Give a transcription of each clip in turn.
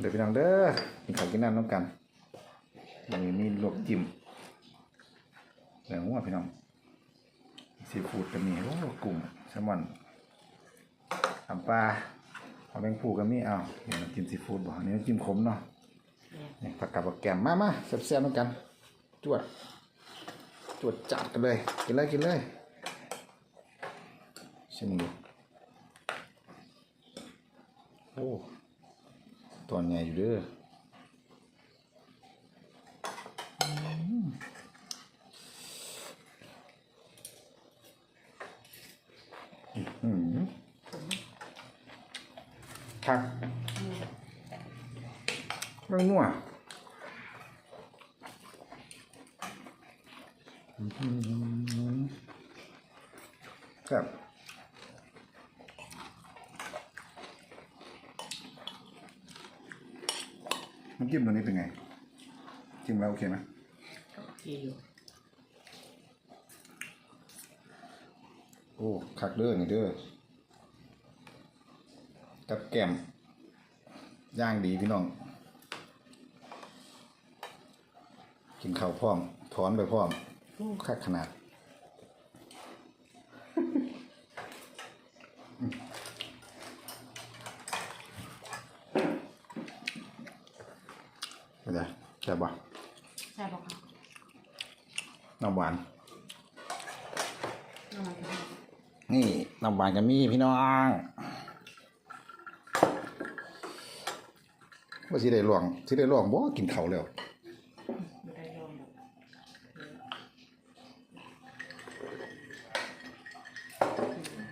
เดี๋ยวพี่น้องเด้อกินข้าวกินน้ำน้ำกันวันนี้มีลวกจิ้มแล้วหัวพี่น้องซีฟู้ดก็มีโอ้กุ้งแซลมอนทำปลาเอาแมงผูก็มีเอาเห็นน้ำจิ้มซีฟู้ดบ่อันนี้น้ำจิ้มขมเนาะนี่ผักกับผักแกมมามาแซ่บๆน้ำกันจวดจวดจัดกันเลย กินเลยกินเลยชิมดูโอ้ ตอนใหญ่อยู่เด้ออืมอื้อหือคักเรื่องนัวครับ น้ำจิ้มตัวนี้เป็นไง จิ้มแล้วโอเคไหมโอเคอยู่โอ้คักเด้อนี่เด้อกับแก้มย่างดีพี่น้อง กินข้าวพร้อมถอนไปพร้อมโอ้คักขนาด เป็นไงแซ่บปะใช่ปะคะน้ำหวาน น้ำมันนี่น้ำหวานกับมีพี่น้องว่าสิได้ลวงสิได้ลวงบ่กินเขาวแล้ว ไม่ได้ลองแบบ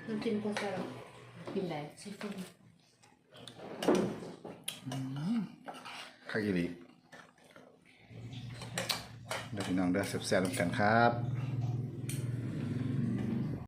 น้ำจิ้มก็ใช่หรอกินได้ซีฟู้ด ข้าวกีรี เดี๋ยพี่น้องเด้อแซ่บๆกันครับ